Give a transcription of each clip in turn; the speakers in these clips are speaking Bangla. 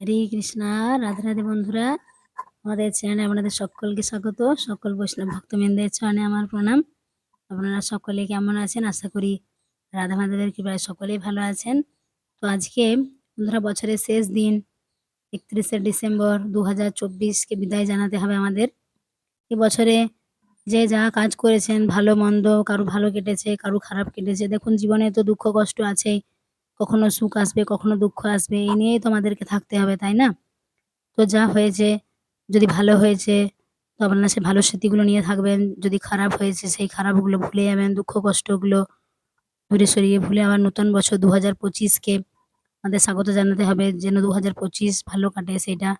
হরে কৃষ্ণা, রাধে রাধে বন্ধুরা। আমাদের চ্যানেলে আপনাদের সকলকে স্বাগত। সকল বৈষ্ণব ভক্তবৃন্দের চরণে আমার প্রণাম। আপনারা সকলে কেমন আছেন? আশা করি রাধা মাধবের কৃপায় সকলেই ভালো আছেন। তো আজকে বন্ধুরা বছরের শেষ দিন, একত্রিশে ডিসেম্বর দু হাজার চব্বিশকে বিদায় জানাতে হবে আমাদের। এ বছরে যে যা কাজ করেছেন, ভালো, মন্দ, কারও ভালো কেটেছে, কারও খারাপ কেটেছে, দেখুন জীবনে তো দুঃখ, কষ্ট আছেই। কখনো সুখ আসবে, কখনো দুঃখ আসবে, এই নিয়েই তো আমাদেরকে থাকতে হবে, তাই না? তো যা হয়েছে, যদি ভালো হয়েছে, তো আপনারা সে ভালো স্মৃতিগুলো নিয়ে থাকবেন। যদি খারাপ হয়েছে, সেই খারাপগুলো ভুলে যাবেন, দুঃখ কষ্টগুলো দূরে সরিয়ে ভুলে আবার নতুন বছর দু হাজার পঁচিশকে আমাদের স্বাগত জানাতে হবে, যেন দু হাজার পঁচিশ ভালো কাটে সেটা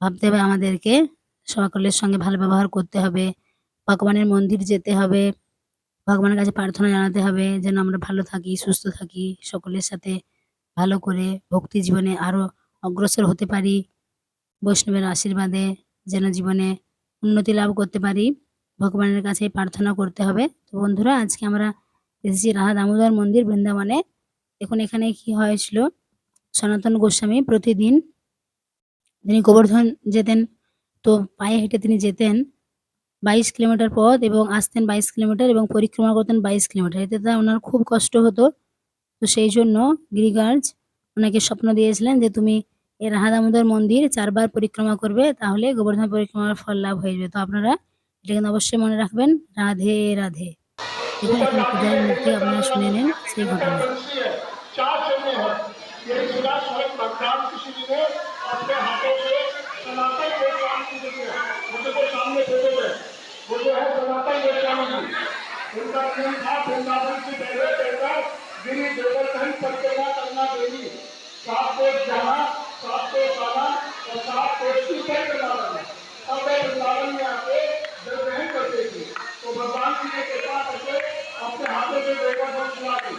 ভাবতে হবে আমাদেরকে। সকলের সঙ্গে ভালো ব্যবহার করতে হবে, ভগবানের মন্দির যেতে হবে ভগবানের কাছে প্রার্থনা জানাতে হবে যেন আমরা ভালো থাকি, সুস্থ থাকি, সকলের সাথে ভালো করে ভক্তি জীবনে আরও অগ্রসর হতে পারি, বৈষ্ণবের আশীর্বাদে যেন জীবনে উন্নতি লাভ করতে পারি। ভগবানের কাছে প্রার্থনা করতে হবে। তো বন্ধুরা, আজকে আমরা এসেছি রাহা দামোদর মন্দির বৃন্দাবনে। দেখুন এখানে কি হয়েছিল। সনাতন গোস্বামী প্রতিদিন তিনি গোবর্ধন যেতেন, তো পায়ে হেঁটে তিনি যেতেন। বাইশ কিলোমিটার পথ এবং আসতেন বাইশ কিলোমিটার এবং পরিক্রমা করতেন বাইশ কিলোমিটার এতে তা ওনার খুব কষ্ট হতো তো সেই জন্য গিরিগার্জ ওনাকে স্বপ্ন দিয়েছিলেন যে তুমি এই রাধা দামোদর মন্দির চারবার পরিক্রমা করবে তাহলে গোবর্ধন পরিক্রমার ফল লাভ হয়ে যাবে তো আপনারা এটা কিন্তু অবশ্যই মনে রাখবেন রাধে রাধে দেখুন এখন পূজার মূর্তি আপনারা শুনে নেন সেই ঘটনা चार चलने हैं ये सुना स्वयं भगवान किसी जी ने अपने हाथों से सनातन गोस्वामी जी को दिया मुझे को सामने फोटो है उनका नाम था वृंदावन से पहले कहकर गिरी गोवर्धन परिक्रमा करना देवी सात कोष जाना सात कोष आना और सात कोष की परिक्रमा करना अब वे वृंदावन में आके ग्रहण करते थे तो भगवान जी ने कृपा करके अपने हाथों से गोवर्धन चला दी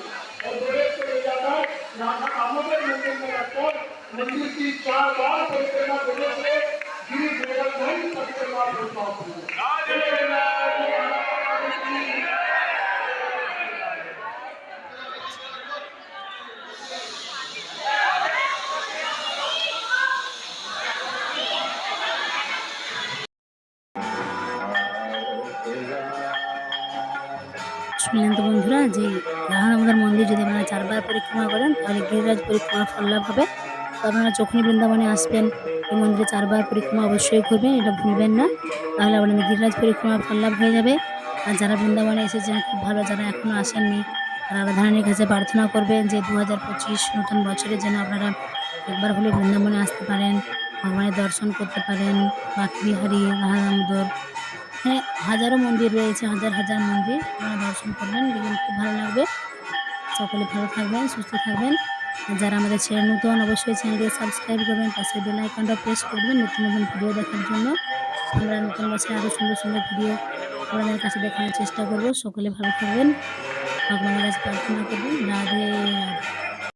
और बड़े से ले जाकर यहाँ दामोदर मंदिर में रखकर मंदिर की चार बार परिक्रमा শুনলেন তো বন্ধুরা যে রাধা মন্দির যদি আপনারা চারবার পরিক্রমা করেন, তাহলে গিরিরাজ পরিক্রমার ফল লাভ হবে। তো আপনারা যখনই বৃন্দাবনে আসবেন, এই মন্দিরে চারবার পরিক্রমা অবশ্যই করবেন, এটা ভুলবেন না। তাহলে আপনাদের গিরিরাজ পরিক্রমার ফল লাভ হয়ে যাবে। আর যারা বৃন্দাবনে এসেছেন, খুব ভালো, যারা এখনও আসেননি, তারা রাধারানীর কাছে প্রার্থনা করবেন যে দু হাজার পঁচিশ নতুন বছরে যেন আপনারা একবার হলে বৃন্দাবনে আসতে পারেন, ভগবানের দর্শন করতে পারেন, বাকি বিহারি রাধা এখানে হাজারো মন্দির রয়েছে, হাজার হাজার মন্দির। আপনারা দর্শন করবেন, দেখবেন খুব ভালো লাগবে। সকলে ভালো থাকবেন, সুস্থ থাকবেন। যারা আমাদের চ্যানেল নতুন, অবশ্যই চ্যানেলকে সাবস্ক্রাইব করবেন, পাশে বেল আইকনটা প্রেস করবেন নতুন নতুন ভিডিও দেখার জন্য। আমরা নতুন বছরে আরও সুন্দর সুন্দর ভিডিও আপনাদের কাছে দেখানোর চেষ্টা করব। সকলে ভালো থাকবেন। ভগবানের কাছে প্রার্থনা করবেন রাধে রাধে।